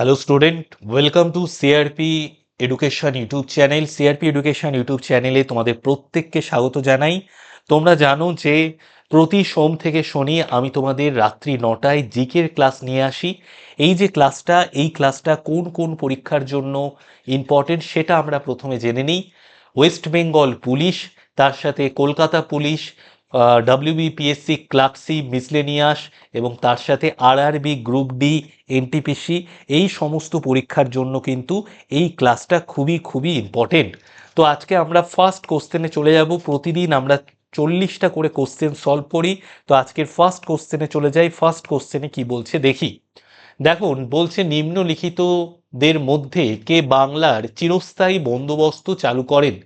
Hello student welcome to CRP education YouTube channel CRP education YouTube চ্যানেলে তোমাদের প্রত্যেককে স্বাগত জানাই। তোমরা জানো যে প্রতি সোম থেকে শনি আমি তোমাদের রাত্রি নটায় জিকের ক্লাস নিয়ে আসি। এই যে ক্লাসটা, এই ক্লাসটা কোন কোন পরীক্ষার জন্য ইম্পর্টেন্ট সেটা আমরা প্রথমে জেনে নিই। ওয়েস্ট বেঙ্গল পুলিশ তার সাথে Kolkata police WBPSC clerkship miscellaneous এবং তার সাথে আরআরবি গ্রুপ ডি এনটিপিসি এই সমস্ত পরীক্ষার জন্য কিন্তু এই ক্লাসটা খুবই খুবই ইম্পর্টেন্ট তো আজকে আমরা ফার্স্ট কোশ্চেনে চলে যাব। প্রতিদিন আমরা চল্লিশটা করে কোশ্চেন সলভ করি। তো আজকের ফার্স্ট কোশ্চেনে চলে যাই। ফার্স্ট কোশ্চেনে কি বলছে? দেখি। দেখুন, বলছে নিম্নলিখিতদের মধ্যে কে বাংলার চিরস্থায়ী বন্দোবস্ত চালু করেন?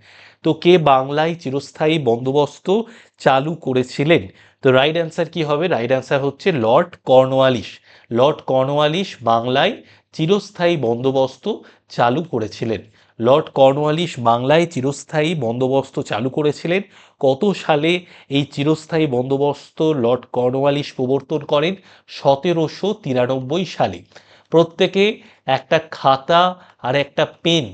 তো কে বাংলায় চিরস্থায়ী বন্দোবস্ত চালু করেছিলেন? তো রাইট অ্যান্সার কি হবে? রাইট অ্যান্সার হচ্ছে লর্ড কর্নওয়ালিস লর্ড কর্নওয়ালিস বাংলায় চিরস্থায়ী বন্দোবস্ত চালু করেছিলেন। লর্ড কর্নওয়ালিস বাংলায় চিরস্থায়ী বন্দোবস্ত চালু করেছিলেন। কত সালে এই চিরস্থায়ী বন্দোবস্ত লর্ড কর্নওয়ালিস প্রবর্তন করেন? সতেরোশো তিরানব্বই সালে। প্রত্যেকে একটা খাতা আর একটা পেন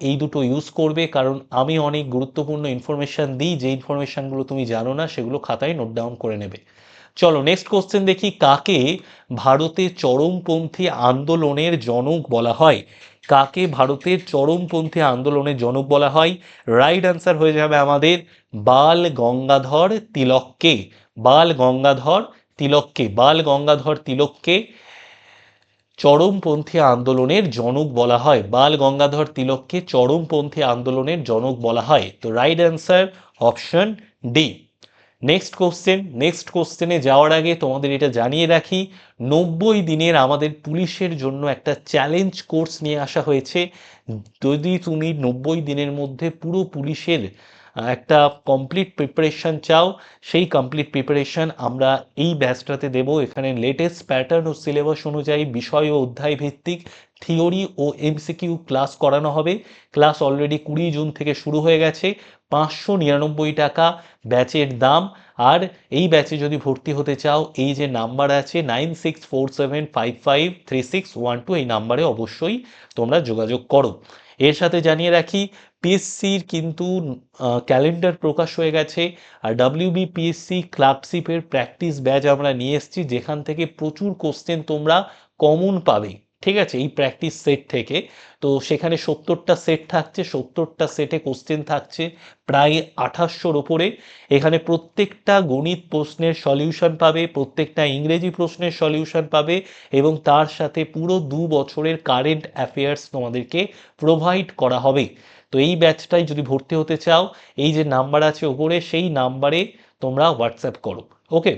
এই দুটো ইউজ করবে। কারণ আমি অনেক গুরুত্বপূর্ণ ইনফরমেশান দিই, যে ইনফরমেশানগুলো তুমি জানো না, সেগুলো খাতায় নোট ডাউন করে নেবে। চলো নেক্সট কোশ্চেন দেখি, কাকে ভারতে চরমপন্থী আন্দোলনের জনক বলা হয়? কাকে ভারতের চরমপন্থী আন্দোলনের জনক বলা হয়? রাইট অ্যান্সার হয়ে যাবে আমাদের বাল গঙ্গাধর তিলককে। বাল গঙ্গাধর তিলককে, বাল গঙ্গাধর তিলককে চরমপন্থী আন্দোলনের জনক বলা হয়। বাল গঙ্গাধর তিলককে চরমপন্থী আন্দোলনের জনক বলা হয়। তো right answer option D next question next কোশ্চেনে যাওয়ার আগে তোমাদের এটা জানিয়ে রাখি, নব্বই দিনের আমাদের পুলিশের জন্য একটা চ্যালেঞ্জ কোর্স নিয়ে আসা হয়েছে। যদি তুমি নব্বই দিনের মধ্যে পুরো পুলিশের একটা কমপ্লিট প্রিপারেশন চাও, সেই কমপ্লিট প্রিপারেশন আমরা এই ব্যাচটাতে দেব। এখানে লেটেস্ট প্যাটার্ন ও সিলেবাস অনুযায়ী বিষয় ও অধ্যায় ভিত্তিক থিওরি ও এমসিকিউ ক্লাস করানো হবে। ক্লাস অলরেডি কুড়ি জুন থেকে শুরু হয়ে গেছে। পাঁচশো নিরানব্বই টাকা ব্যাচের দাম। আর এই ব্যাচে যদি ভর্তি হতে চাও, এই যে নাম্বার আছে nine six four seven five five three six one two এই নাম্বারে অবশ্যই তোমরা যোগাযোগ করো। এর সাথে জানিয়ে রাখি পিএসসির কিন্তু ক্যালেন্ডার প্রকাশ হয়ে গেছে, আর ডাব্লিউবিপিএসসি ক্লাবশিপের প্র্যাকটিস ব্যাচ আমরা নিয়ে এসেছি, যেখান থেকে প্রচুর কোশ্চেন তোমরা কমন পাবে। ঠিক আছে, এই প্র্যাকটিস সেট থেকে। তো সেখানে সত্তরটা সেট থাকছে, সত্তরটা সেটে কোশ্চেন থাকছে প্রায় আঠাশশোর ওপরে। এখানে প্রত্যেকটা গণিত প্রশ্নের সলিউশন পাবে, প্রত্যেকটা ইংরেজি প্রশ্নের সলিউশন পাবে এবং তার সাথে পুরো দু বছরের কারেন্ট অ্যাফেয়ার্স তোমাদেরকে প্রোভাইড করা হবে। তো এই ব্যাচটাই যদি ভর্তি হতে চাও, এই যে নাম্বার আছে ওপরে, সেই নাম্বারে তোমরা হোয়াটসঅ্যাপ করো। ওকে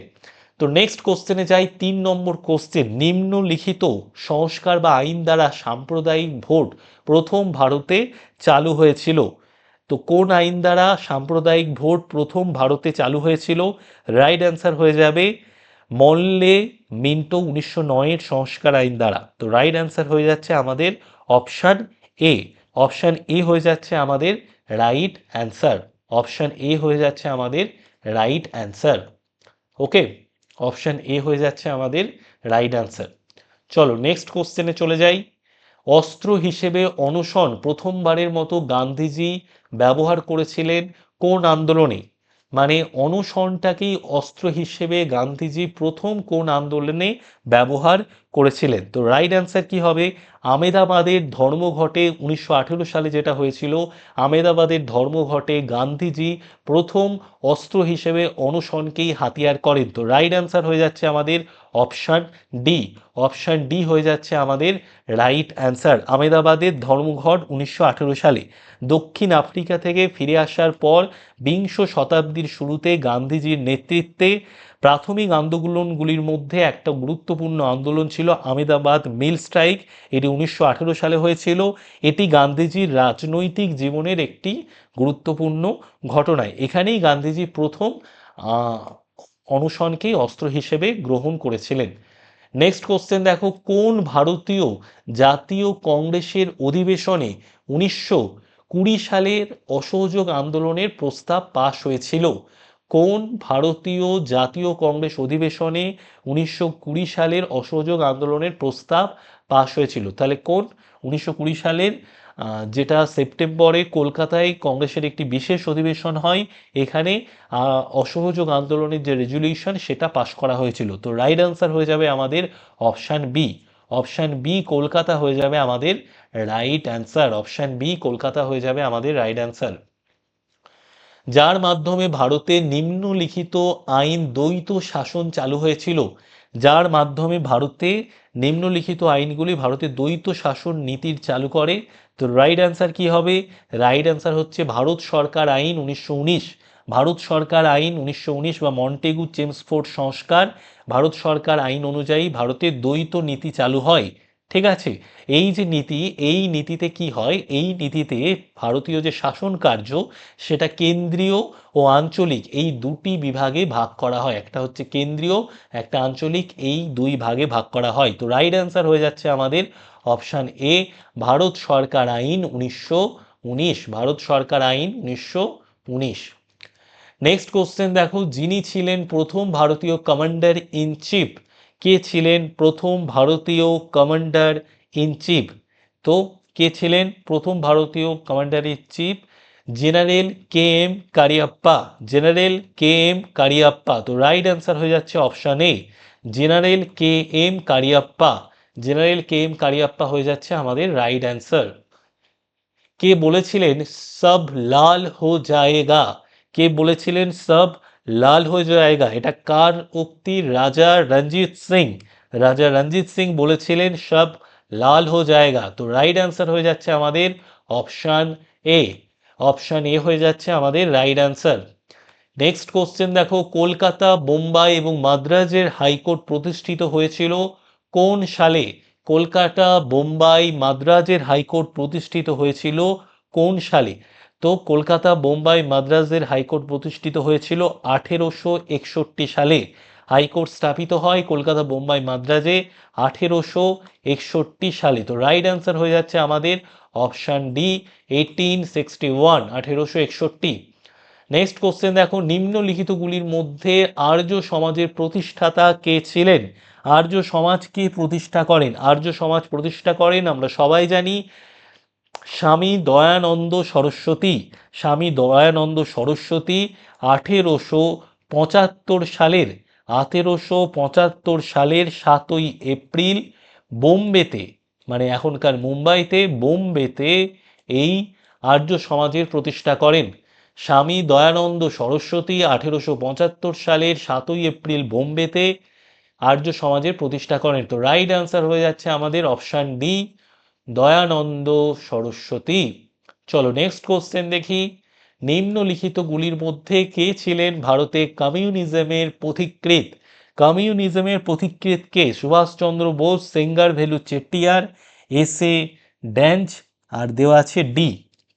তো নেক্সট কোশ্চেনে যাই, তিন নম্বর কোশ্চেন নিম্নলিখিত সংস্কার বা আইন দ্বারা সাম্প্রদায়িক ভোট প্রথম ভারতে চালু হয়েছিল। তো কোন আইন দ্বারা সাম্প্রদায়িক ভোট প্রথম ভারতে চালু হয়েছিল? রাইট অ্যান্সার হয়ে যাবে মল্লে মিন্টো উনিশশো নয়ের সংস্কার আইন দ্বারা। তো রাইট অ্যান্সার হয়ে যাচ্ছে আমাদের অপশান এ অপশান এ হয়ে যাচ্ছে আমাদের রাইট অ্যান্সার অপশান এ হয়ে যাচ্ছে আমাদের right answer okay option A হয়ে যাচ্ছে আমাদের রাইট আনসার চলো নেক্সট কোশ্চেনে চলে যাই। অস্ত্র হিসেবে অনশন প্রথমবারের মতো গান্ধীজি ব্যবহার করেছিলেন কোন আন্দোলনে? মানে অনশনটাকেই অস্ত্র হিসেবে গান্ধীজি প্রথম কোন আন্দোলনে ব্যবহার করেছিলেন। তো রাইট অ্যান্সার কি হবে? আমেদাবাদের ধর্মঘটে উনিশশো আঠেরো সালে যেটা হয়েছিল, আমেদাবাদের ধর্মঘটে গান্ধীজি প্রথম অস্ত্র হিসেবে অনশনকেই হাতিয়ার করেন। তো রাইট অ্যান্সার হয়ে যাচ্ছে আমাদের অপশান ডি অপশান ডি হয়ে যাচ্ছে আমাদের রাইট অ্যান্সার আমেদাবাদের ধর্মঘট উনিশশো আঠেরো সালে। দক্ষিণ আফ্রিকা থেকে ফিরে আসার পর বিংশ শতাব্দীর শুরুতে গান্ধীজির নেতৃত্বে প্রাথমিক আন্দোলনগুলির মধ্যে একটা গুরুত্বপূর্ণ আন্দোলন ছিল আমেদাবাদ মিল স্ট্রাইক। এটি উনিশশো আঠেরো সালে হয়েছিল। এটি গান্ধীজির রাজনৈতিক জীবনের একটি গুরুত্বপূর্ণ ঘটনায়। এখানেই গান্ধীজি প্রথম অনশনকেই অস্ত্র হিসেবে গ্রহণ করেছিলেন। নেক্সট কোশ্চেন দেখো, কোন ভারতীয় জাতীয় কংগ্রেসের অধিবেশনে উনিশশো কুড়ি সালের অসহযোগ আন্দোলনের প্রস্তাব পাশ হয়েছিল? কোন ভারতীয় জাতীয় কংগ্রেস অধিবেশনে উনিশশো কুড়ি সালের অসহযোগ আন্দোলনের প্রস্তাব পাশ হয়েছিল? তাহলে কোন? উনিশশো কুড়ি সালের যেটা সেপ্টেম্বরে কলকাতায় কংগ্রেসের একটি বিশেষ অধিবেশন হয়, এখানে অসহযোগ আন্দোলনের যে রেজুলিউশন সেটা পাশ করা হয়েছিল। তো রাইট আনসার হয়ে যাবে আমাদের option B. Option B Kolkata হয়ে যাবে আমাদের right answer option B Kolkata হয়ে যাবে আমাদের রাইট অ্যান্সার যার মাধ্যমে ভারতে নিম্নলিখিত আইন দ্বৈত শাসন চালু হয়েছিল, যার মাধ্যমে ভারতে নিম্নলিখিত আইনগুলি ভারতে দ্বৈত শাসন নীতির চালু করে। তো রাইট অ্যান্সার কি হবে? রাইট অ্যান্সার হচ্ছে ভারত সরকার আইন উনিশশো উনিশ। ভারত সরকার আইন উনিশশো উনিশ বা মন্টেগু চেমসফোর্ড সংস্কার, ভারত সরকার আইন অনুযায়ী ভারতে দ্বৈত নীতি চালু হয়। ঠিক আছে? এই যে নীতি, এই নীতিতে কি হয়? এই নীতিতে ভারতীয় যে শাসন কার্য, সেটা কেন্দ্রীয় ও আঞ্চলিক, এই দুটি বিভাগে ভাগ করা হয়। একটা হচ্ছে কেন্দ্রীয়, একটা আঞ্চলিক, এই দুই ভাগে ভাগ করা হয়। তো রাইট অ্যান্সার হয়ে যাচ্ছে আমাদের অপশান এ ভারত সরকার আইন উনিশশো উনিশ। ভারত সরকার আইন উনিশশো উনিশ। নেক্সট কোশ্চেন দেখো, যিনি ছিলেন প্রথম ভারতীয় কমান্ডার ইন চিফ কে ছিলেন প্রথম ভারতীয় কমান্ডার ইন চিফ? তো কে ছিলেন প্রথম ভারতীয় commander in chief? General K M Kariappa. General K M Kariappa. তো রাইট অ্যান্সার হয়ে যাচ্ছে option A. General K M Kariappa. General K M Kariappa হয়ে যাচ্ছে আমাদের রাইট অ্যান্সার। কে বলেছিলেন, সব লাল হো জায়েগা কে বলেছিলেন, সব লাল হয়ে জায়েগা এটা কার উক্তি? রাজা রঞ্জিত সিং। রাজা রঞ্জিত সিং বলেছিলেন, সব লাল হয়ে জায়েগা তো রাইট অ্যান্সার হয়ে যাচ্ছে আমাদের অপশান এ অপশান এ হয়ে যাচ্ছে আমাদের রাইট অ্যান্সার নেক্সট কোশ্চেন দেখো, কলকাতা বোম্বাই এবং মাদ্রাজের হাইকোর্ট প্রতিষ্ঠিত হয়েছিল কোন সালে? কলকাতা বোম্বাই মাদ্রাজের হাইকোর্ট প্রতিষ্ঠিত হয়েছিল কোন সালে? তো কলকাতা, বোম্বাই, মাদ্রাজের হাইকোর্ট প্রতিষ্ঠিত হয়েছিল আঠেরোশো একষট্টি সালে। হাইকোর্ট স্থাপিত হয় কলকাতা, বোম্বাই, মাদ্রাজে আঠেরোশো একষট্টি সালে। তো রাইট অ্যান্সার হয়ে যাচ্ছে আমাদের option D eighteen sixty one আঠেরোশো একষট্টি। নেক্সট কোশ্চেন দেখো, নিম্নলিখিতগুলির মধ্যে আর্য সমাজের প্রতিষ্ঠাতা কে ছিলেন? আর্য সমাজ কে প্রতিষ্ঠা করেন? আর্য সমাজ প্রতিষ্ঠা করেন, আমরা সবাই জানি স্বামী দয়ানন্দ সরস্বতী, স্বামী দয়ানন্দ সরস্বতী আঠেরোশো পঁচাত্তর সালের, আঠেরোশো পঁচাত্তর সালের সাতই এপ্রিল বোম্বেতে মানে এখনকার মুম্বাইতে বোম্বেতে এই আর্য সমাজের প্রতিষ্ঠা করেন। স্বামী দয়ানন্দ সরস্বতী আঠেরোশো পঁচাত্তর সালের সাতই এপ্রিল বোম্বেতে আর্য সমাজের প্রতিষ্ঠা করেন। তো রাইট অ্যান্সার হয়ে যাচ্ছে আমাদের অপশান ডি দয়ানন্দ সরস্বতী। চলো নেক্সট কোশ্চেন দেখি। নিম্নলিখিতগুলির মধ্যে কে ছিলেন ভারতে কমিউনিজমের পথিকৃৎ? কমিউনিজমের পথিকৃৎ কে? সুভাষচন্দ্র বোস সেঙ্গার ভেলু চেট্টিয়ার, এস এ ড্যাঞ্চ, আর দেওয়া আছে ডি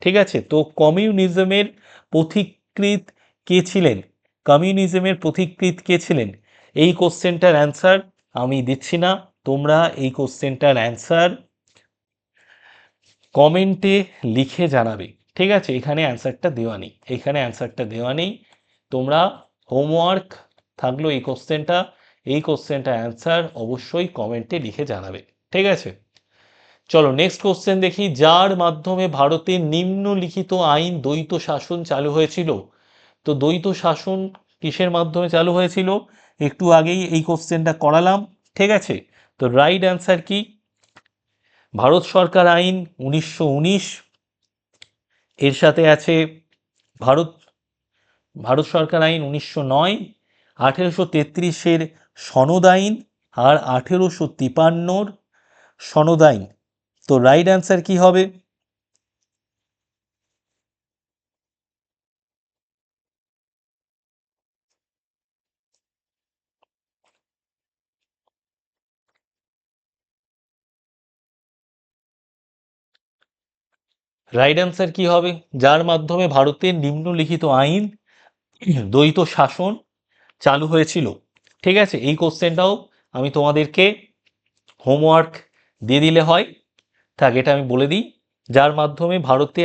ঠিক আছে? তো কমিউনিজমের পথিকৃৎ কে ছিলেন? কমিউনিজমের পথিকৃৎ কে ছিলেন? এই কোশ্চেনটার অ্যান্সার আমি দিচ্ছি না। তোমরা এই কোশ্চেনটার অ্যান্সার কমেন্টে লিখে জানাবে। ঠিক আছে, এখানে অ্যান্সারটা দেওয়া নেই। এখানে অ্যান্সারটা দেওয়া নেই। তোমরা হোমওয়ার্ক থাকল এই কোশ্চেনটা এই কোশ্চেনটা অ্যান্সার অবশ্যই কমেন্টে লিখে জানাবে। ঠিক আছে? চলো, নেক্সট কোশ্চেন দেখি। যার মাধ্যমে ভারতে নিম্নলিখিত আইন দ্বৈত শাসন চালু হয়েছিল? তো দ্বৈত শাসন কিসের মাধ্যমে চালু হয়েছিল? একটু আগেই এই কোশ্চেনটা করালাম। ঠিক আছে? তো রাইট অ্যান্সার কি? ভারত সরকার আইন উনিশশো উনিশ, এর সাথে আছে ভারত ভারত সরকার আইন উনিশশো নয়, আঠেরোশো তেত্রিশের সনদ আইন আর আঠেরোশো তিপান্নর সনদ আইন। তো রাইট অ্যান্সার কী হবে? রাইট অ্যান্সার কি হবে? যার মাধ্যমে ভারতের নিম্নলিখিত আইন, দ্বৈত শাসন চালু হয়েছিল। ঠিক আছে? এই কোশ্চেনটাও আমি তোমাদেরকে হোমওয়ার্ক দিয়ে দিলে হয়। থাক, এটা আমি বলে দিই। যার মাধ্যমে ভারতে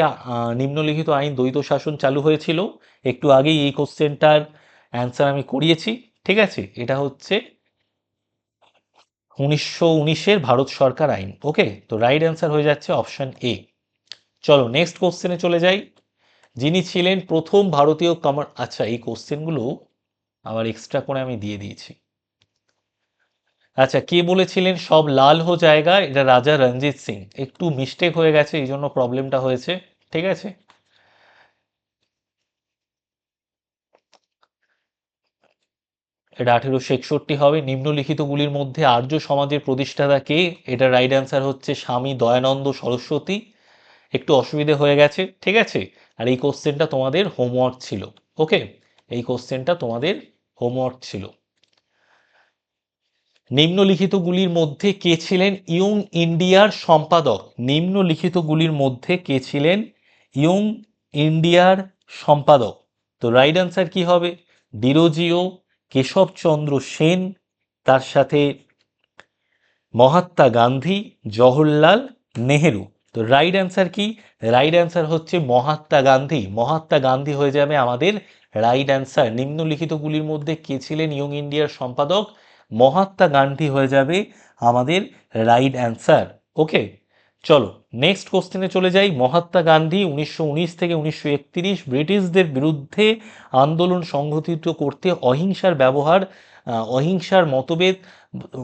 নিম্নলিখিত আইন, দ্বৈত শাসন চালু হয়েছিল। একটু আগেই এই কোশ্চেনটার অ্যান্সার আমি করিয়েছি। ঠিক আছে? এটা হচ্ছে উনিশশো উনিশের ভারত সরকার আইন। ওকে তো রাইট অ্যান্সার হয়ে যাচ্ছে অপশান এ চলো নেক্সট কোশ্চেনে চলে যাই। যিনি ছিলেন প্রথম ভারতীয় কমার আচ্ছা এই কোশ্চেনগুলো আবার এক্সট্রা করে আমি দিয়ে দিয়েছি। আচ্ছা কে বলেছিলেন সব লাল হো জায়গা? এটা রাজা রঞ্জিত সিং। একটু মিস্টেক হয়ে গেছে, এই জন্য প্রবলেমটা হয়েছে, ঠিক আছে? এটা আঠেরোশো একষট্টি হবে। নিম্নলিখিতগুলির মধ্যে আর্য সমাজের প্রতিষ্ঠাতা কে? এটা রাইট অ্যান্সার হচ্ছে স্বামী দয়ানন্দ সরস্বতী। একটু অসুবিধে হয়ে গেছে, ঠিক আছে? আর এই কোশ্চেনটা তোমাদের হোমওয়ার্ক ছিল ওকে এই কোশ্চেনটা তোমাদের হোমওয়ার্ক ছিল। নিম্নলিখিতগুলির মধ্যে কে ছিলেন ইয়ং ইন্ডিয়ার সম্পাদক? নিম্নলিখিতগুলির মধ্যে কে ছিলেন ইয়ং ইন্ডিয়ার সম্পাদক? তো রাইট অ্যান্সার কি হবে? ডিরোজিও, কেশবচন্দ্র সেন, তার সাথে মহাত্মা গান্ধী, জওহরলাল নেহেরু। তো রাইট অ্যান্সার কি? রাইট অ্যান্সার হচ্ছে মহাত্মা গান্ধী। মহাত্মা গান্ধী হয়ে যাবে আমাদের রাইট অ্যান্সার নিম্নলিখিতগুলির মধ্যে কে ছিলেন? ইয়ং ইন্ডিয়ার সম্পাদক মহাত্মা গান্ধী হয়ে যাবে আমাদের রাইট অ্যান্সার ওকে চলো নেক্সট কোশ্চেনে চলে যাই। মহাত্মা গান্ধী উনিশশো উনিশ থেকে উনিশশো একত্রিশ ব্রিটিশদের বিরুদ্ধে আন্দোলন সংগঠিত করতে অহিংসার ব্যবহার অহিংসার মতভেদ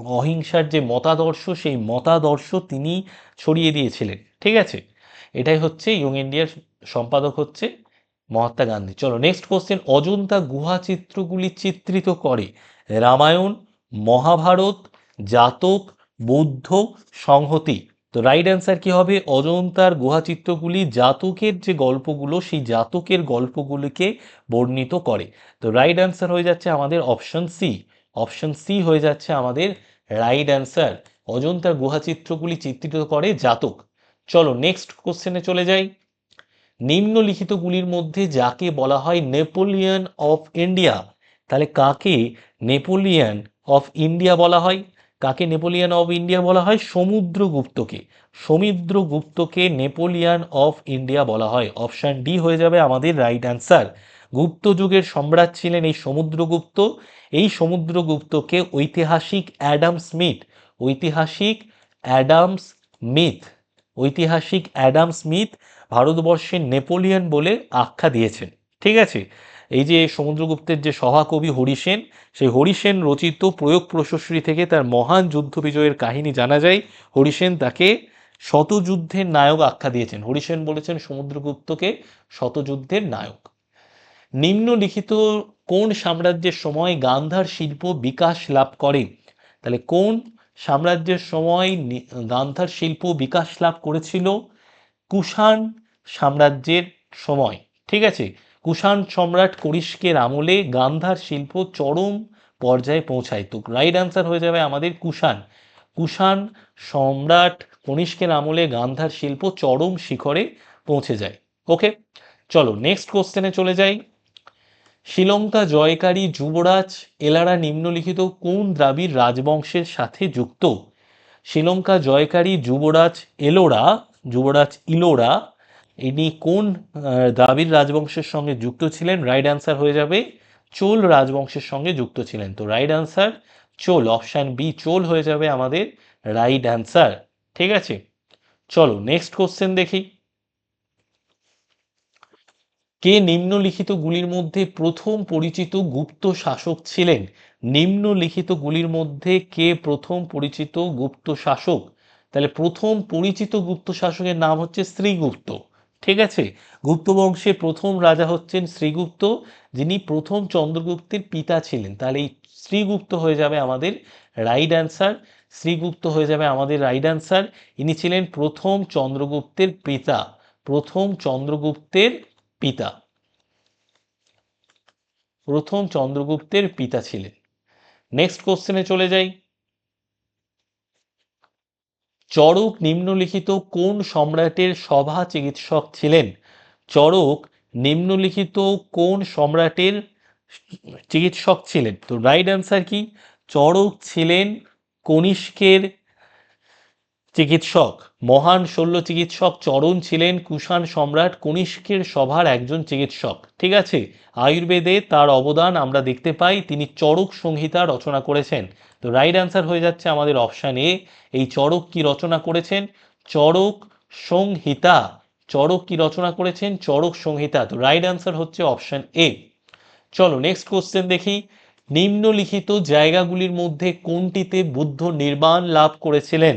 অহিংসার যে মতাদর্শ, সেই মতাদর্শ তিনি ছড়িয়ে দিয়েছিলেন। ঠিক আছে? এটাই হচ্ছে ইয়ং ইন্ডিয়ার সম্পাদক হচ্ছে মহাত্মা গান্ধী। চলো নেক্সট কোশ্চেন অজন্তা গুহা চিত্রগুলি চিত্রিত করে। রামায়ণ, মহাভারত, জাতক, বৌদ্ধ, সংহতি। তো রাইট অ্যান্সার কি হবে? অজন্তার গুহাচিত্রগুলি জাতকের যে গল্পগুলো, সেই জাতকের গল্পগুলিকে বর্ণিত করে। তো রাইট অ্যান্সার হয়ে যাচ্ছে আমাদের অপশন সি অপশন সি হয়ে যাচ্ছে আমাদের রাইট অ্যান্সার। অজন্তার গুহাচিত্রগুলি চিত্রিত করে জাতক। চলো নেক্সট কোশ্চেনে চলে যাই। নিম্নলিখিতগুলির মধ্যে যাকে বলা হয় নেপোলিয়ন অফ ইন্ডিয়া, তাহলে কাকে নেপোলিয়ন অফ ইন্ডিয়া বলা হয়? কাকে নেপোলিয়ান অফ ইন্ডিয়া বলা হয়? সমুদ্রগুপ্তকে। সমুদ্রগুপ্তকে নেপোলিয়ান অফ ইন্ডিয়া বলা হয়। অপশান ডি হয়ে যাবে আমাদের রাইট অ্যান্সার। গুপ্ত যুগের সম্রাট ছিলেন এই সমুদ্রগুপ্ত। এই সমুদ্রগুপ্তকে ঐতিহাসিক অ্যাডাম স্মিথ, ঐতিহাসিক অ্যাডাম স্মিথ, ঐতিহাসিক অ্যাডাম স্মিথ ভারতবর্ষের নেপোলিয়ন বলে আখ্যা দিয়েছেন। ঠিক আছে? এই যে সমুদ্রগুপ্তের যে সভাকবি হরিসেন সেই হরিসেন রচিত প্রয়োগ প্রশস্ত্রী থেকে তার মহান যুদ্ধ বিজয়ের কাহিনী জানা যায়। হরিসেন তাকে শতযুদ্ধের নায়ক আখ্যা দিয়েছেন। হরিসেন বলেছেন, সমুদ্রগুপ্তকে শতযুদ্ধের নায়ক। নিম্নলিখিত কোন সাম্রাজ্যের সময় গান্ধার শিল্প বিকাশ লাভ করে? তাহলে কোন সাম্রাজ্যের সময় গান্ধার শিল্প বিকাশ লাভ করেছিল? কুষাণ সাম্রাজ্যের সময়। ঠিক আছে? কুষাণ সম্রাট কনিষ্কের আমলে গান্ধার শিল্প চরম পর্যায়ে পৌঁছায়। তো রাইট অ্যান্সার হয়ে যাবে আমাদের কুষাণ। কুষাণ সম্রাট কনিষ্কের আমলে গান্ধার শিল্প চরম শিখরে পৌঁছে যায়। ওকে চলো নেক্সট কোশ্চেনে চলে যাই। শ্রীলঙ্কা জয়কারী যুবরাজ এলারা নিম্নলিখিত কোন দ্রাবিড় রাজবংশের সাথে যুক্ত? শ্রীলঙ্কা জয়কারী যুবরাজ এলোরা, যুবরাজ ইলোরা, ইনি কোন দ্রাবিড় রাজবংশের সঙ্গে যুক্ত ছিলেন? রাইট অ্যান্সার হয়ে যাবে চোল রাজবংশের সঙ্গে যুক্ত ছিলেন। তো right answer Chola option B Chola হয়ে যাবে আমাদের রাইট অ্যান্সার ঠিক আছে? চলো নেক্সট কোশ্চেন দেখি। কে নিম্নলিখিতগুলির মধ্যে প্রথম পরিচিত গুপ্ত শাসক ছিলেন? নিম্নলিখিতগুলির মধ্যে কে প্রথম পরিচিত গুপ্ত শাসক? তাহলে প্রথম পরিচিত গুপ্ত শাসকের নাম হচ্ছে শ্রীগুপ্ত। ঠিক আছে? গুপ্ত বংশের প্রথম রাজা হচ্ছেন শ্রীগুপ্ত, যিনি প্রথম চন্দ্রগুপ্তের পিতা ছিলেন। তাহলে এই শ্রীগুপ্ত হয়ে যাবে আমাদের রাইট অ্যান্সার শ্রীগুপ্ত হয়ে যাবে আমাদের রাইট অ্যান্সার ইনি ছিলেন প্রথম চন্দ্রগুপ্তের পিতা। প্রথম চন্দ্রগুপ্তের পিতা। প্রথম চন্দ্রগুপ্তের পিতা ছিলেন। নেক্সট কোশ্চেনে চলে যাই। চড়ক নিম্নলিখিত কোন সম্রাটের সভা চিকিৎসক ছিলেন? চড়ক নিম্নলিখিত কোন সম্রাটের চিকিৎসক ছিলেন? তো রাইট অ্যান্সার কি? চড়ক ছিলেন কনিষ্কের চিকিৎসক। মহান শল্য চিকিৎসক চরণ ছিলেন কুষাণ সম্রাট কনিষ্কের সভার একজন চিকিৎসক। ঠিক আছে, আয়ুর্বেদে তার অবদান আমরা দেখতে পাই, তিনি চরক সংহিতা রচনা করেছেন। তো রাইট অ্যান্সার হয়ে যাচ্ছে আমাদের অপশান এ এই চরক কি রচনা করেছেন? চরক সংহিতা। চরক কি রচনা করেছেন? চরক সংহিতা। তো রাইট অ্যান্সার হচ্ছে অপশান এ চলো নেক্সট কোশ্চেন দেখি। নিম্নলিখিত জায়গাগুলির মধ্যে কোনটিতে বুদ্ধ নির্বাণ লাভ করেছিলেন?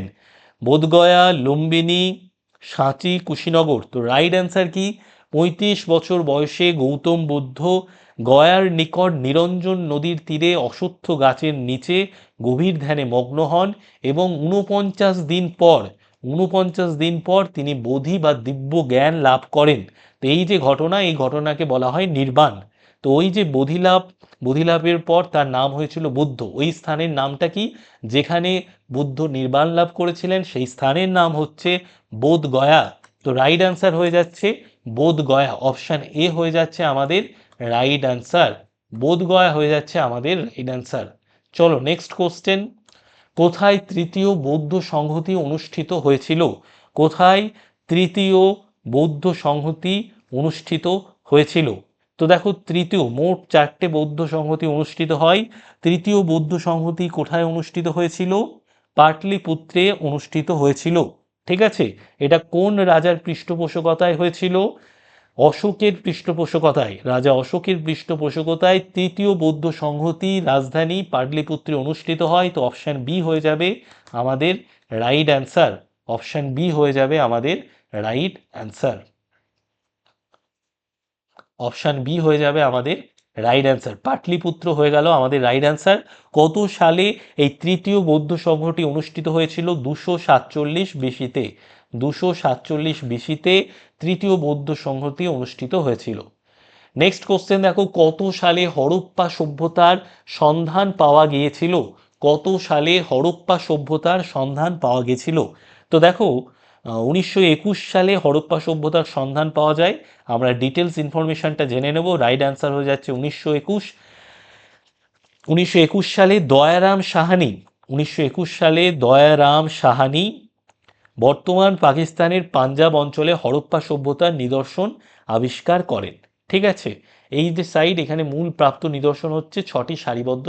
বোধগয়া, লুম্বিনী, সাঁচি, কুশীনগর। তো রাইট অ্যান্সার কি? পঁয়ত্রিশ বছর বয়সে গৌতম বুদ্ধ গয়ার নিকট নিরঞ্জন নদীর তীরে অশ্বত্থ গাছের নিচে গভীর ধ্যানে মগ্ন হন এবং ঊনপঞ্চাশ দিন পর, ঊনপঞ্চাশ দিন পর তিনি বোধি বা দিব্য জ্ঞান লাভ করেন। তো এই যে ঘটনা, এই ঘটনাকে বলা হয় নির্বাণ। তো ওই যে বোধিলাভ, বোধিলাভের পর তার নাম হয়েছিল বুদ্ধ। ওই স্থানের নামটা কি? যেখানে বুদ্ধ নির্বাণ লাভ করেছিলেন, সেই স্থানের নাম হচ্ছে বোধগয়া। তো রাইট অ্যান্সার হয়ে যাচ্ছে বোধগয়া। অপশান এ হয়ে যাচ্ছে আমাদের রাইট অ্যান্সার বোধগয়া হয়ে যাচ্ছে আমাদের রাইট অ্যান্সার চলো নেক্সট কোশ্চেন কোথায় তৃতীয় বৌদ্ধ সংহতি অনুষ্ঠিত হয়েছিল? কোথায় তৃতীয় বৌদ্ধ সংহতি অনুষ্ঠিত হয়েছিল? তো দেখো, তৃতীয়, মোট চারটে বৌদ্ধ সংহতি অনুষ্ঠিত হয়। তৃতীয় বৌদ্ধ সংহতি কোথায় অনুষ্ঠিত হয়েছিল? পাটলিপুত্রে অনুষ্ঠিত হয়েছিল। ঠিক আছে? এটা কোন রাজার পৃষ্ঠপোষকতায় হয়েছিল? অশোকের পৃষ্ঠপোষকতায়। রাজা অশোকের পৃষ্ঠপোষকতায় তৃতীয় বৌদ্ধ সংহতি রাজধানী পাটলিপুত্রে অনুষ্ঠিত হয়। তো অপশান বি হয়ে যাবে আমাদের রাইট অ্যান্সার অপশান বি হয়ে যাবে আমাদের রাইট অ্যান্সার অপশান বি হয়ে যাবে আমাদের রাইট অ্যান্সার পাটলিপুত্র হয়ে গেল আমাদের রাইট অ্যান্সার কত সালে এই তৃতীয় বৌদ্ধ সংঘটি অনুষ্ঠিত হয়েছিল? দুশো সাতচল্লিশ বিসিতে দুশো সাতচল্লিশ বিসিতে তৃতীয় বৌদ্ধ সংহতি অনুষ্ঠিত হয়েছিল। নেক্সট কোশ্চেন দেখো, কত সালে হরপ্পা সভ্যতার সন্ধান পাওয়া গিয়েছিল? কত সালে হরপ্পা সভ্যতার সন্ধান পাওয়া গেছিল তো দেখো উনিশশো একুশ সালে হরপ্পা সভ্যতার সন্ধান পাওয়া যায়। আমরা ডিটেলস ইনফরমেশনটা জেনে নেব। রাইট অ্যান্সার হয়ে যাচ্ছে উনিশশো একুশ। উনিশশো সালে দয়ারাম সাহানি, উনিশশো একুশ সালে দয়ারাম সাহানি, বর্তমান পাকিস্তানের পাঞ্জাব অঞ্চলে হরপ্পা সভ্যতার নিদর্শন আবিষ্কার করেন। ঠিক আছে? এই যে সাইড এখানে মূল প্রাপ্ত নিদর্শন হচ্ছে ছটি সারিবদ্ধ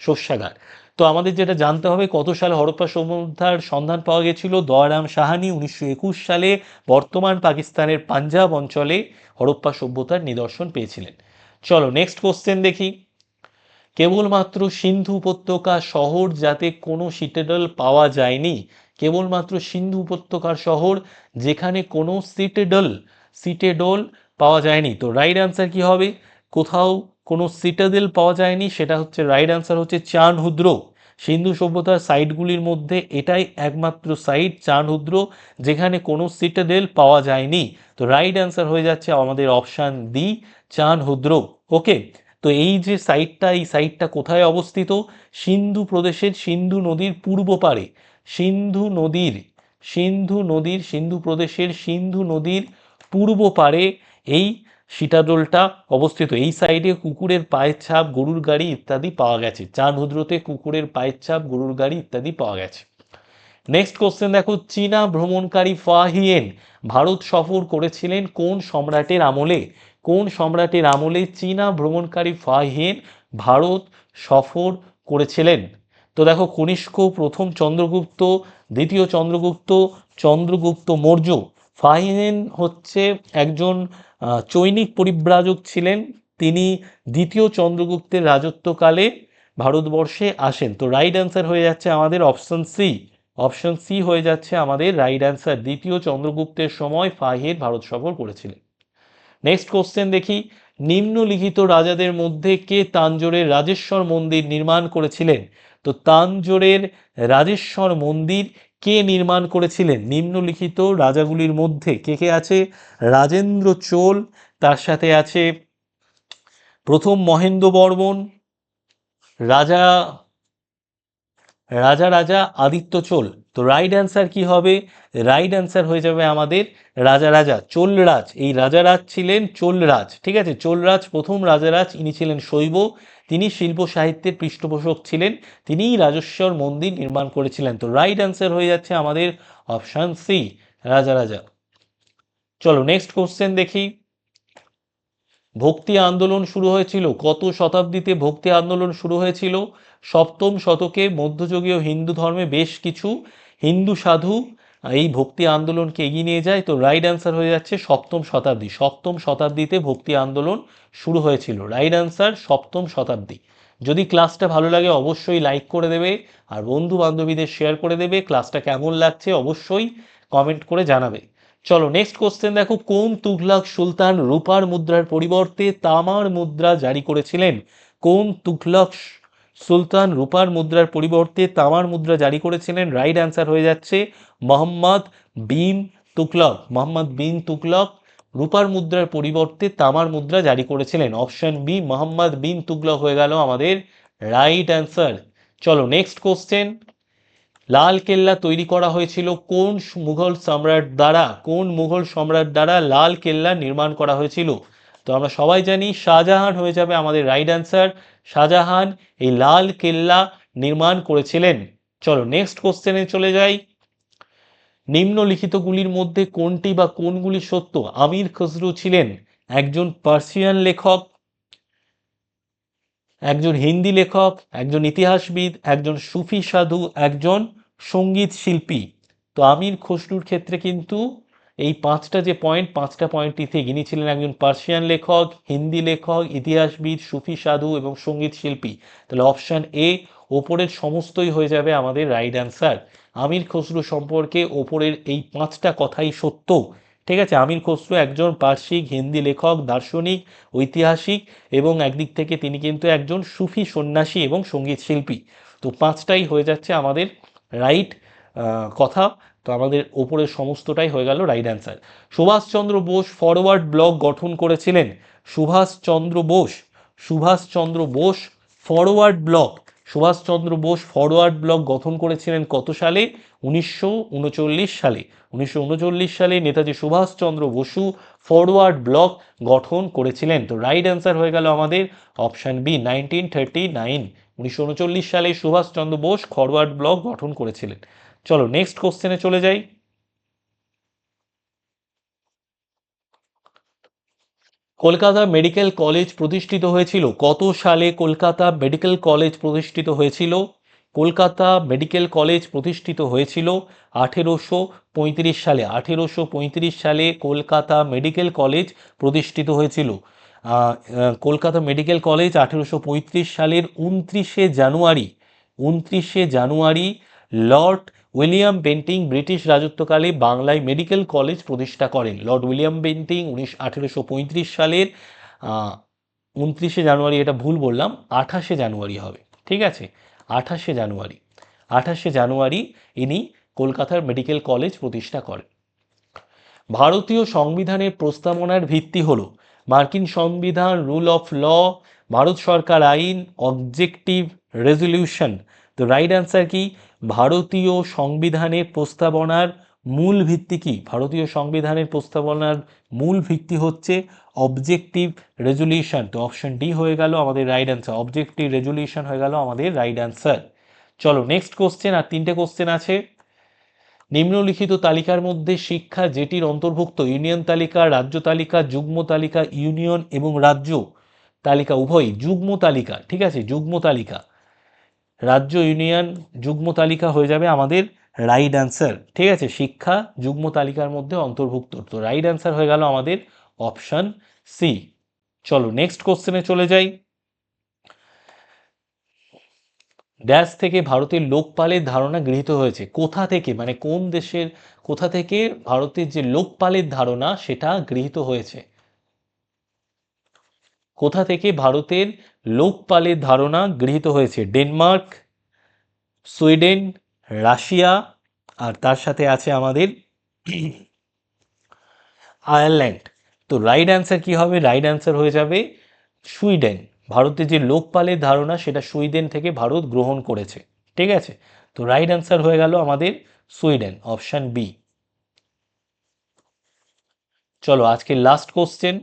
শস্যাগার। তো আমাদের যেটা জানতে হবে, কত সালে হরপ্পা সভ্যতার সন্ধান পাওয়া গেছিল? দয়ারাম সাহানি উনিশশো একুশ সালে বর্তমান পাকিস্তানের পাঞ্জাব অঞ্চলে হরপ্পা সভ্যতার নিদর্শন পেয়েছিলেন। চলো নেক্সট কোশ্চেন দেখি। কেবলমাত্র সিন্ধু উপত্যকা শহর যাতে কোনো সিটেডল পাওয়া যায়নি, কেবলমাত্র সিন্ধু উপত্যকার শহর যেখানে কোনো সিটেডল সিটেডল পাওয়া যায়নি। তো রাইট অ্যান্সার কি হবে? কোথাও কোনো সিটাদেল পাওয়া যায়নি, সেটা হচ্ছে রাইট অ্যান্সার হচ্ছে চানহুদ্র। সিন্ধু সভ্যতার সাইটগুলির মধ্যে এটাই একমাত্র সাইট চান চানহুদ্র, যেখানে কোনো সিটাডেল পাওয়া যায়নি। তো রাইট অ্যান্সার হয়ে যাচ্ছে আমাদের অপশান ডি চানহুদ্র। ওকে তো এই যে সাইটটা এই সাইটটা কোথায় অবস্থিত? সিন্ধু প্রদেশের সিন্ধু নদীর পূর্ব পারে সিন্ধু নদীর সিন্ধু নদীর, সিন্ধু প্রদেশের সিন্ধু নদীর পূর্ব পারে এই সীতাডোলটা অবস্থিত। এই সাইডে কুকুরের পায়ের ছাপ, গরুর গাড়ি ইত্যাদি পাওয়া গেছে। চাঁদহুদ্রতে কুকুরের পায়ের ছাপ, গরুর গাড়ি ইত্যাদি পাওয়া গেছে। নেক্সট কোশ্চেন দেখো, চীনা ভ্রমণকারী ফাহিয়েন ভারত সফর করেছিলেন কোন সম্রাটের আমলে? কোন সম্রাটের আমলে চীনা ভ্রমণকারী ফাহিয়েন ভারত সফর করেছিলেন? তো দেখো, কনিষ্ক প্রথম চন্দ্রগুপ্ত, দ্বিতীয় চন্দ্রগুপ্ত চন্দ্রগুপ্ত মৌর্য। ফাহিয়েন হচ্ছে একজন চৈনিক পরিব্রাজক ছিলেন। তিনি দ্বিতীয় চন্দ্রগুপ্তের রাজত্বকালে ভারতবর্ষে আসেন। তো রাইট অ্যান্সার হয়ে যাচ্ছে আমাদের অপশন সি অপশন সি হয়ে যাচ্ছে আমাদের রাইট অ্যান্সার দ্বিতীয় চন্দ্রগুপ্তের সময় ফাহিয়েন ভারত সফর করেছিলেন। নেক্সট কোশ্চেন দেখি। নিম্নলিখিত রাজাদের মধ্যে কে তাঞ্জোরের রাজেশ্বর মন্দির নির্মাণ করেছিলেন? তো তাঞ্জোরের রাজেশ্বর মন্দির কে নির্মাণ করেছিলেন? নিম্নলিখিত রাজাগুলির মধ্যে কে কে আছে? রাজেন্দ্র চোল, তার সাথে আছে প্রথম মহেন্দ্র বর্মন, রাজা রাজা রাজা আদিত্য চোল। তো রাইট অ্যান্সার কি হবে? রাইট অ্যান্সার হয়ে যাবে আমাদের রাজা রাজা, চোলরাজ। এই রাজারাজ ছিলেন চোলরাজ, ঠিক আছে? চোলরাজ, প্রথম রাজারাজ, ইনি ছিলেন শৈব। তিনি শিল্প সাহিত্যের পৃষ্ঠপোষক ছিলেন, তিনিই রাজস্বর মন্দির নির্মাণ করেছিলেন। তো রাইট অ্যান্সার হয়ে যাচ্ছে আমাদের অপশান সি রাজা রাজা। চলো নেক্সট কোশ্চেন দেখি। ভক্তি আন্দোলন শুরু হয়েছিল, কত শতাব্দীতে ভক্তি আন্দোলন শুরু হয়েছিল? সপ্তম শতকে মধ্যযুগীয় হিন্দু ধর্মে বেশ কিছু, হিন্দু সাধু এই ভক্তি আন্দোলনকে এগিয়ে নিয়ে যায়। তো রাইট অ্যান্সার হয়ে যাচ্ছে সপ্তম শতাব্দী। সপ্তম শতাব্দীতে ভক্তি আন্দোলন শুরু হয়েছিল। রাইট অ্যান্সার সপ্তম শতাব্দী। যদি ক্লাসটা ভালো লাগে অবশ্যই লাইক করে দেবে আর বন্ধু বান্ধবীদের শেয়ার করে দেবে। ক্লাসটা কেমন লাগছে অবশ্যই কমেন্ট করে জানাবে। চলো নেক্সট কোশ্চেন দেখো। কোন তুঘলক সুলতান রূপার মুদ্রার পরিবর্তে তামার মুদ্রা জারি করেছিলেন? কোন তুঘলক সুলতান রূপার মুদ্রার পরিবর্তে তামার মুদ্রা জারি করেছিলেন। রাইট অ্যান্সার হয়ে যাচ্ছে মোহাম্মদ বিন তুগলক। মোহাম্মদ বিন তুগলক রূপার মুদ্রার পরিবর্তে তামার মুদ্রা জারি করেছিলেন। অপশন বি, মোহাম্মদ বিন তুগলক হয়ে গেল আমাদের রাইট অ্যান্সার। চলো নেক্সট কোশ্চেন। লাল কেল্লা তৈরি করা হয়েছিল কোন মুঘল সম্রাট দ্বারা? কোন মুঘল সম্রাট দ্বারা লাল কেল্লা নির্মাণ করা হয়েছিল? তো আমরা সবাই জানি শাহজাহান হয়ে যাবে আমাদের রাইট অ্যান্সার। শাহজাহান এই লাল কেল্লা নির্মাণ করেছিলেন। চলো নেক্সট কোশ্চেনে চলে যাই। নিম্নলিখিতগুলির মধ্যে কোনটি বা কোনগুলি সত্য? আমির খসরু ছিলেন একজন পার্সিয়ান লেখক, একজন হিন্দি লেখক, একজন ইতিহাসবিদ, একজন সুফি সাধু, একজন সংগীত শিল্পী। তো আমির খসরুর ক্ষেত্রে কিন্তু এই পাঁচটা যে পয়েন্ট পাঁচটা পয়েন্টটিতে এগিয়ে ছিলেন একজন পার্সিয়ান লেখক, হিন্দি লেখক, ইতিহাসবিদ, সুফি, সাধু এবং সংগীত শিল্পী। তাহলে অপশান এ ওপরের সমস্তই হয়ে যাবে আমাদের রাইট অ্যান্সার আমির খসরু সম্পর্কে ওপরের এই পাঁচটা কথাই সত্য। ঠিক আছে, আমির খসরু একজন পার্শ্বিক হিন্দি লেখক, দার্শনিক, ঐতিহাসিক এবং একদিক থেকে তিনি কিন্তু একজন সুফি সন্ন্যাসী এবং সংগীত শিল্পী। তো পাঁচটাই হয়ে যাচ্ছে আমাদের রাইট কথা। তো আমাদের ওপরের সমস্তটাই হয়ে গেল right answer Subhas Chandra Bose Forward Bloc গঠন করেছিলেন। Subhas Chandra Bose Subhas Chandra Bose Forward Bloc Subhas Chandra Bose Forward Bloc গঠন করেছিলেন কত সালে? উনিশশো উনচল্লিশ সালে। উনিশশো উনচল্লিশ সালে নেতাজি সুভাষচন্দ্র বসু ফরওয়ার্ড ব্লক গঠন করেছিলেন। তো রাইট অ্যান্সার হয়ে গেল আমাদের option B nineteen thirty nine উনিশশো উনচল্লিশ সালে সুভাষচন্দ্র বোস ফরওয়ার্ড ব্লক গঠন করেছিলেন। চলো নেক্সট কোশ্চেনে চলে যাই। কলকাতা মেডিকেল কলেজ প্রতিষ্ঠিত হয়েছিল। কত সালে কলকাতা মেডিকেল কলেজ প্রতিষ্ঠিত হয়েছিল? কলকাতা মেডিকেল কলেজ প্রতিষ্ঠিত হয়েছিল আঠেরোশো পঁয়ত্রিশ সালে। আঠেরোশো পঁয়ত্রিশ সালে কলকাতা মেডিকেল কলেজ প্রতিষ্ঠিত হয়েছিল। কলকাতা মেডিকেল কলেজ আঠেরোশো পঁয়ত্রিশ সালের উনত্রিশে জানুয়ারি উনত্রিশে January Lord William Bentinck British রাজত্বকালে বাংলায় মেডিকেল কলেজ প্রতিষ্ঠা করেন। লর্ড উইলিয়াম বেন্টিং উনিশ সালের উনত্রিশে জানুয়ারি, এটা ভুল বললাম, আঠাশে জানুয়ারি হবে, ঠিক আছে? আঠাশে জানুয়ারি আঠাশে জানুয়ারি ইনি কলকাতার মেডিকেল কলেজ প্রতিষ্ঠা করেন। ভারতীয় সংবিধানের প্রস্তাবনার ভিত্তি হলো, মার্কিন সংবিধান, রুল অফ ল, ভারত সরকার আইন, অবজেক্টিভ রেজলিউশন। তো রাইট অ্যান্সার কি? ভারতীয় সংবিধানের প্রস্তাবনার মূল ভিত্তি কি? ভারতীয় সংবিধানের প্রস্তাবনার মূল ভিত্তি হচ্ছে অবজেক্টিভ রেজলিউশন তো অপশন ডি হয়ে গেল আমাদের রাইট অ্যান্সার অবজেক্টিভ রেজলিউশন হয়ে গেল আমাদের রাইট অ্যান্সার চলো নেক্সট কোশ্চেন আর তিনটে কোশ্চেন আছে। নিম্নলিখিত তালিকার মধ্যে শিক্ষা যেটির অন্তর্ভুক্ত ইউনিয়ন তালিকা, রাজ্য তালিকা, যুগ্ম তালিকা, ইউনিয়ন এবং রাজ্য তালিকা উভয়ই যুগ্ম তালিকা, ঠিক আছে? যুগ্ম তালিকা। রাজ্য ইউনিয়ন যুগ্ম তালিকা হয়ে যাবে আমাদের রাইট অ্যান্সার ঠিক আছে? শিক্ষা যুগ্ম তালিকার মধ্যে অন্তর্ভুক্ত। তো রাইট অ্যান্সার হয়ে গেল আমাদের অপশান সি চলো নেক্সট কোশ্চেনে চলে যাই। ড্যাশ থেকে ভারতের লোকপালের ধারণা গৃহীত হয়েছে। কোথা থেকে? মানে কোন দেশের, কোথা থেকে ভারতের যে লোকপালের ধারণা সেটা গৃহীত হয়েছে? কোথা থেকে? ভারতের লোকপালের ধারণা গৃহীত হয়েছে। ডেনমার্ক, সুইডেন, রাশিয়া, আর তার সাথে আছে আমাদের আয়ারল্যান্ড। তো রাইট অ্যান্সার কি হবে? রাইট অ্যান্সার হয়ে যাবে সুইডেন। ভারতে যে লোকপালের ধারণা, সেটা সুইডেন থেকে ভারত গ্রহণ করেছে। ঠিক আছে? তো রাইট অ্যান্সার হয়ে গেল আমাদের সুইডেন অপশান বি চলো আজকে লাস্ট কোশ্চেন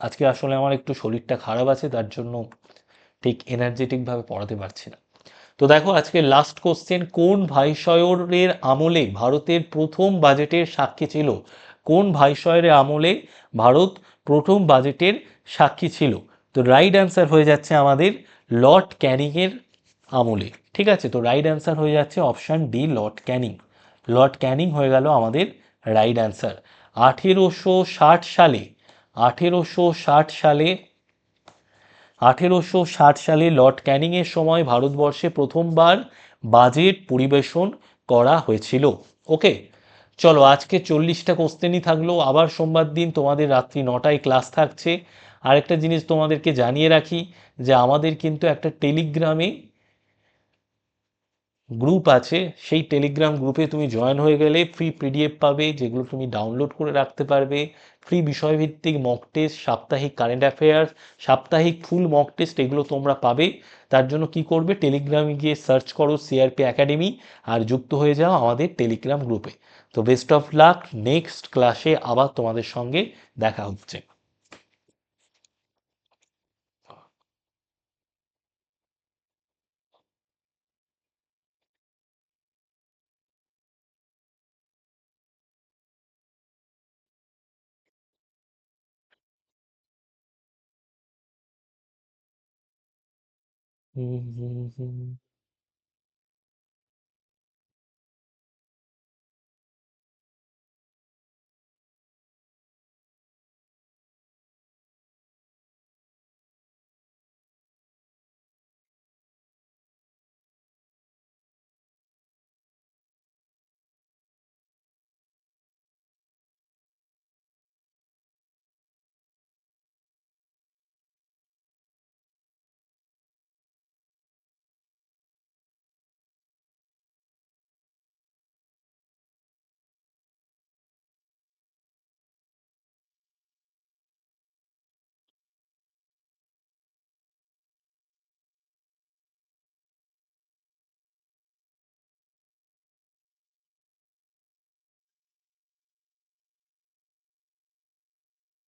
আজকে আসলে আমার একটু শরীরটা খারাপ আছে, তার জন্য ঠিক এনার্জেটিকভাবে পড়াতে পারছি না। তো দেখো, আজকে লাস্ট কোশ্চেন কোন ভাইসরয়ের আমলে ভারতের প্রথম বাজেটের সাক্ষী ছিল? কোন ভাইসরয়ের আমলে ভারত প্রথম বাজেটের সাক্ষী ছিল? তো রাইট অ্যান্সার হয়ে যাচ্ছে আমাদের লর্ড ক্যানিংয়ের আমলে। ঠিক আছে? তো রাইট অ্যান্সার হয়ে যাচ্ছে option D Lord Canning Lord Canning হয়ে গেল আমাদের রাইট অ্যান্সার আঠেরোশো ষাট সালে আঠেরোশো ষাট সালে, আঠেরোশো ষাট সালে লর্ড ক্যানিংয়ের সময় ভারতবর্ষে প্রথমবার বাজেট পরিবেশন করা হয়েছিল। ওকে, চলো আজকে চল্লিশটা কোশ্চেনই থাকল, আবার সোমবার দিন তোমাদের রাত্রি নটায় ক্লাস থাকছে। আরেকটা জিনিস তোমাদেরকে জানিয়ে রাখি, যে আমাদের কিন্তু একটা টেলিগ্রামে গ্রুপ আছে, সেই টেলিগ্রাম গ্রুপে তুমি জয়েন হয়ে গেলে ফ্রি পিডিএফ পাবে, যেগুলো তুমি ডাউনলোড করে রাখতে পারবে। ফ্রি বিষয়ভিত্তিক মক টেস্ট সাপ্তাহিক কারেন্ট অ্যাফেয়ার্স সাপ্তাহিক ফুল মক টেস্ট এগুলো তোমরা পাবে। তার জন্য কি করবে? টেলিগ্রামে গিয়ে সার্চ করো সিআরপি একাডেমি আর যুক্ত হয়ে যাও আমাদের টেলিগ্রাম গ্রুপে তো বেস্ট অফ লাক নেক্সট ক্লাসে আবার তোমাদের সঙ্গে দেখা হচ্ছে। 嗯嗯嗯。